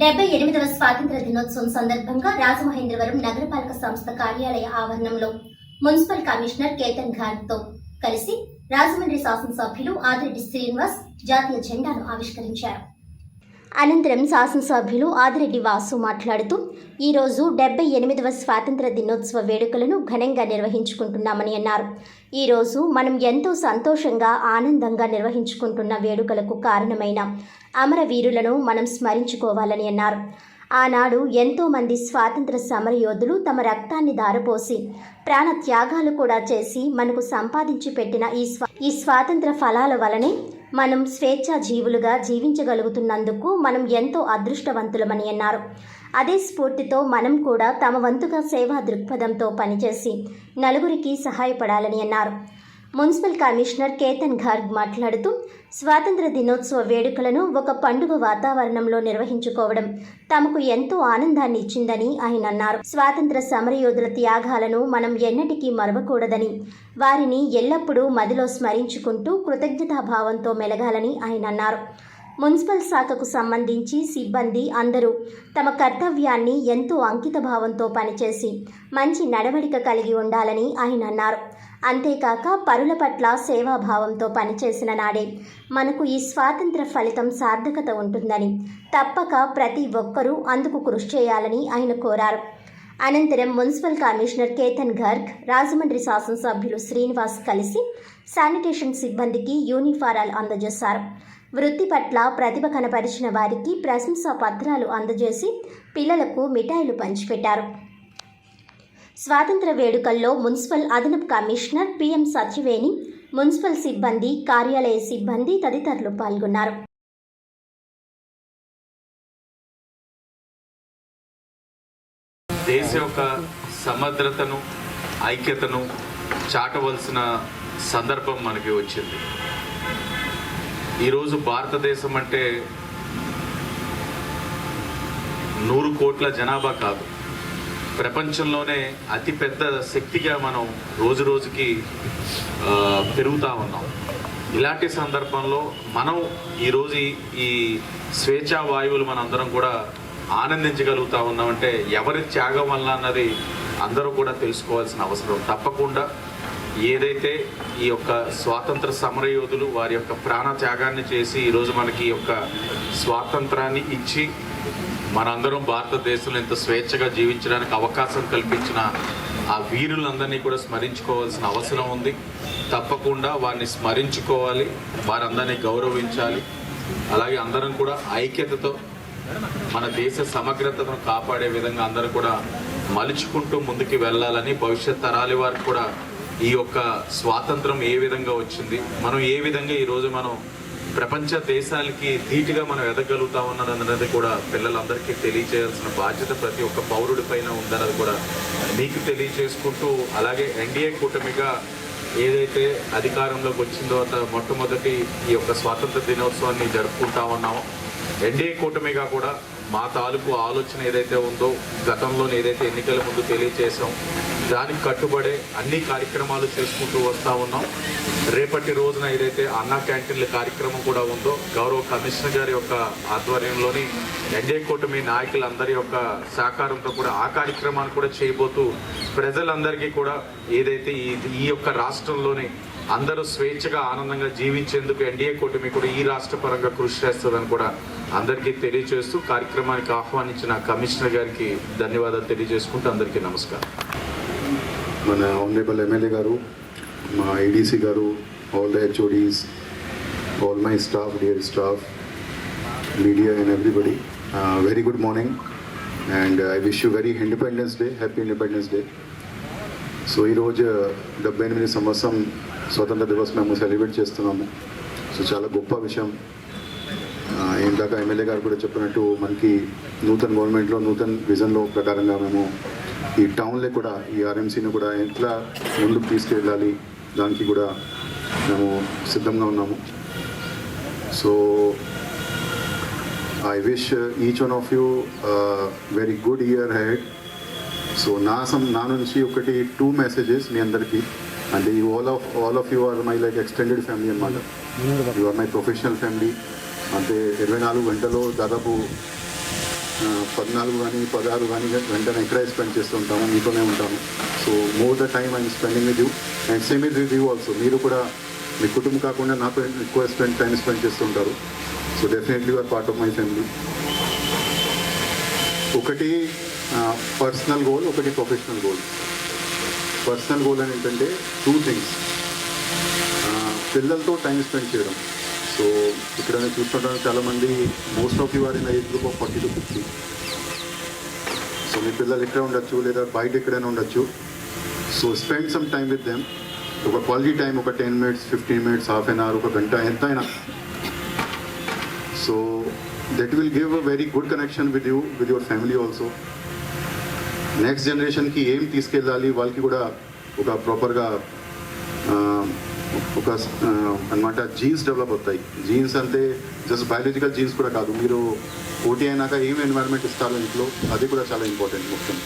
డెబ్బై ఎనిమిదవ స్వాతంత్ర దినోత్సవం సందర్భంగా రాజమహేంద్రవరం నగరపాలక సంస్థ కార్యాలయ ఆవరణంలో మున్సిపల్ కమిషనర్ కేతన్ ఘాట్తో కలిసి రాజమండ్రి శాసనసభ్యులు ఆదిరెడ్డి శ్రీనివాస్ జాతీయ జెండాను ఆవిష్కరించారు. అనంతరం శాసనసభ్యులు ఆదిరెడ్డి వాసు మాట్లాడుతూ ఈరోజు డెబ్బై ఎనిమిదవ స్వాతంత్ర దినోత్సవ వేడుకలను ఘనంగా నిర్వహించుకుంటున్నామని అన్నారు. ఈరోజు మనం ఎంతో సంతోషంగా ఆనందంగా నిర్వహించుకుంటున్న వేడుకలకు కారణమైన అమరవీరులను మనం స్మరించుకోవాలని అన్నారు. ఆనాడు ఎంతోమంది స్వాతంత్ర సమరయోధులు తమ రక్తాన్ని దారపోసి ప్రాణ త్యాగాలు కూడా చేసి మనకు సంపాదించి పెట్టిన ఈ స్వా ఈ స్వాతంత్ర ఫలాల వలనే మనం స్వేచ్ఛా జీవులుగా జీవించగలుగుతున్నందుకు మనం ఎంతో అదృష్టవంతులమని అన్నారు. అదే స్ఫూర్తితో మనం కూడా తమ వంతుగా సేవా దృక్పథంతో పనిచేసి నలుగురికి సహాయపడాలని అన్నారు. మున్సిపల్ కమిషనర్ కేతన్ గార్గ్ మాట్లాడుతూ స్వాతంత్ర దినోత్సవ వేడుకలను ఒక పండుగ వాతావరణంలో నిర్వహించుకోవడం తమకు ఎంతో ఆనందాన్ని ఇచ్చిందని ఆయన అన్నారు. స్వాతంత్ర సమరయోధుల త్యాగాలను మనం ఎన్నటికీ మరవకూడదని వారిని ఎల్లప్పుడూ మదిలో స్మరించుకుంటూ కృతజ్ఞతాభావంతో మెలగాలని ఆయన అన్నారు. మున్సిపల్ శాఖకు సంబంధించి సిబ్బంది అందరూ తమ కర్తవ్యాన్ని ఎంతో అంకితభావంతో పనిచేసి మంచి నడవడిక కలిగి ఉండాలని ఆయన అన్నారు. అంతేకాక పరుల పట్ల సేవాభావంతో పనిచేసిన నాడే మనకు ఈ స్వాతంత్ర ఫలితం సార్థకత ఉంటుందని తప్పక ప్రతి ఒక్కరూ అందుకు కృషి చేయాలని ఆయన కోరారు. అనంతరం మున్సిపల్ కమిషనర్ కేతన్ గర్గ్ రాజమండ్రి శాసనసభ్యులు శ్రీనివాస్ కలిసి శానిటేషన్ సిబ్బందికి యూనిఫారాలు అందజేశారు. వృత్తి పట్ల ప్రతిభ కనపరిచిన వారికి ప్రశంసా పత్రాలు అందజేసి పిల్లలకు మిఠాయిలు పంచిపెట్టారు. స్వాతంత్ర వేడుకల్లో మున్సిపల్ అదనపు కమిషనర్ పిఎం సత్యవేణి మున్సిపల్ సిబ్బంది కార్యాలయ సిబ్బంది తదితరులు పాల్గొన్నారు. దేశ యొక్క సమగ్రతను ఐక్యతను చాటవలసిన సందర్భం మనకి వచ్చింది. ఈరోజు భారతదేశం అంటే నూరు కోట్ల జనాభా కాదు. ప్రపంచంలోనే అతిపెద్ద శక్తిగా మనం రోజు రోజుకి పెరుగుతూ ఉన్నాం. ఇలాంటి సందర్భంలో మనం ఈరోజు ఈ- ఈ స్వేచ్ఛా వాయువులు మనందరం కూడా ఆనందించగలుగుతా ఉన్నామంటే ఎవరి త్యాగం వల్ల అన్నది అందరూ కూడా తెలుసుకోవాల్సిన అవసరం తప్పకుండా. ఏదైతే ఈ యొక్క స్వాతంత్ర సమరయోధులు వారి యొక్క ప్రాణ త్యాగాన్ని చేసి ఈరోజు మనకి ఈ యొక్క స్వాతంత్రాన్ని ఇచ్చి మనందరం భారతదేశంలో ఇంత స్వేచ్ఛగా జీవించడానికి అవకాశం కల్పించిన ఆ వీరులందరినీ కూడా స్మరించుకోవాల్సిన అవసరం ఉంది. తప్పకుండా వారిని స్మరించుకోవాలి వారందరినీ గౌరవించాలి. అలాగే అందరం కూడా ఐక్యతతో మన దేశ సమగ్రతను కాపాడే విధంగా అందరూ కూడా మలుచుకుంటూ ముందుకు వెళ్ళాలని భవిష్యత్ తరాలి వారికి కూడా ఈ యొక్క స్వాతంత్రం ఏ విధంగా వచ్చింది? మనం ఏ విధంగా ఈరోజు మనం ప్రపంచ దేశాలకి ధీటుగా మనం ఎదగలుగుతా ఉన్నదన్నది కూడా పిల్లలందరికీ తెలియజేయాల్సిన బాధ్యత ప్రతి ఒక్క పౌరుడి పైన ఉందన్నది కూడా మీకు తెలియజేసుకుంటూ అలాగే ఎన్డీఏ కూటమిగా ఏదైతే అధికారంలోకి వచ్చిన తర్వాత మొట్టమొదటి ఈ యొక్క స్వాతంత్ర దినోత్సవాన్ని జరుపుకుంటా ఉన్నామో ఎన్డీఏ కూటమిగా కూడా మా తాలూకు ఆలోచన ఏదైతే ఉందో గతంలో ఏదైతే ఎన్నికల ముందు తెలియజేసాం దానికి కట్టుబడే అన్ని కార్యక్రమాలు చేసుకుంటూ వస్తూ ఉన్నాం. రేపటి రోజున ఏదైతే అన్నా క్యాంటీన్ల కార్యక్రమం కూడా ఉందో గౌరవ కమిషనర్ గారి యొక్క ఆధ్వర్యంలోని ఎన్డీఏ కూటమి నాయకులందరి యొక్క సహకారంతో కూడా ఆ కార్యక్రమాన్ని కూడా చేయబోతూ ప్రజలందరికీ కూడా ఏదైతే ఈ ఈ యొక్క రాష్ట్రంలోని అందరూ స్వేచ్ఛగా ఆనందంగా జీవించేందుకు ఎన్డీఏ కూటమి కూడా ఈ రాష్ట్ర పరంగా కృషి చేస్తుందని కూడా అందరికీ తెలియజేస్తూ కార్యక్రమానికి ఆహ్వానించిన కమిషనర్ గారికి ధన్యవాదాలు తెలియజేసుకుంటూ అందరికీ నమస్కారం. మన ఆనరేబుల్ ఎమ్మెల్యే గారు మా ఏడీసీ గారు all the HODs all my staff dear staff media and everybody very good morning and I wish you very independence day happy independence day so ఈరోజు డెబ్బై ఎనిమిది సంవత్సరం స్వతంత్ర దివస్ మేము సెలబ్రేట్ చేస్తున్నాము. సో చాలా గొప్ప విషయం. ఇందాక ఎమ్మెల్యే గారు కూడా చెప్పినట్టు మనకి నూతన గవర్నమెంట్లో నూతన విజన్లో ప్రకారంగా మేము ఈ టౌన్లో కూడా ఈ ఆర్ఎంసీని కూడా ఎట్లా ముందుకు తీసుకెళ్ళాలి దానికి కూడా మేము సిద్ధంగా ఉన్నాము. So I wish each one of you very good year ahead so నా సం నా నుంచి ఒకటి టూ మెసేజెస్ మీ అందరికీ. అంటే ఈ all of all of you are my like extended family అనమాట you are my professional family అంటే ఇరవై నాలుగు గంటలో దాదాపు పద్నాలుగు కానీ పదహారు కానీ వెంటనే ఎంకరేజ్ స్పెండ్ చేస్తూ ఉంటాము మీతోనే ఉంటాము. So more the time I'm spending with you and same is with you also మీరు కూడా మీ కుటుంబం కాకుండా నాతో ఎక్కువ స్పెండ్ టైం స్పెండ్ చేస్తుంటారు. So definitely are part of my family ఒకటి పర్సనల్ గోల్ ఒకటి ప్రొఫెషనల్ గోల్ పర్సనల్ గోల్ అని ఏంటంటే టూ థింగ్స్ పిల్లలతో టైం స్పెండ్ చేయడం. సో ఇక్కడ నేను చూస్తుంటాను చాలామంది most of you are in age group of forty to fifty so మీ పిల్లలు ఇక్కడే ఉండొచ్చు లేదా బయట ఎక్కడైనా ఉండొచ్చు so spend some time with them ఒక క్వాలిటీ టైం ఒక ten minutes fifteen minutes half an hour ఒక గంట ఎంతైనా so that will give a very good connection with you with your family also next జనరేషన్కి ఏం తీసుకెళ్ళాలి వాళ్ళకి కూడా ఒక ప్రాపర్గా ఒక అనమాట జీన్స్ డెవలప్ అవుతాయి జీన్స్ అంటే జస్ట్ బయాలజికల్ జీన్స్ కూడా కాదు మీరు పోటీ అయినాక ఏం ఎన్వైరన్మెంట్ ఇస్తారు ఇంట్లో అది కూడా చాలా ఇంపార్టెంట్ ముఖ్యం.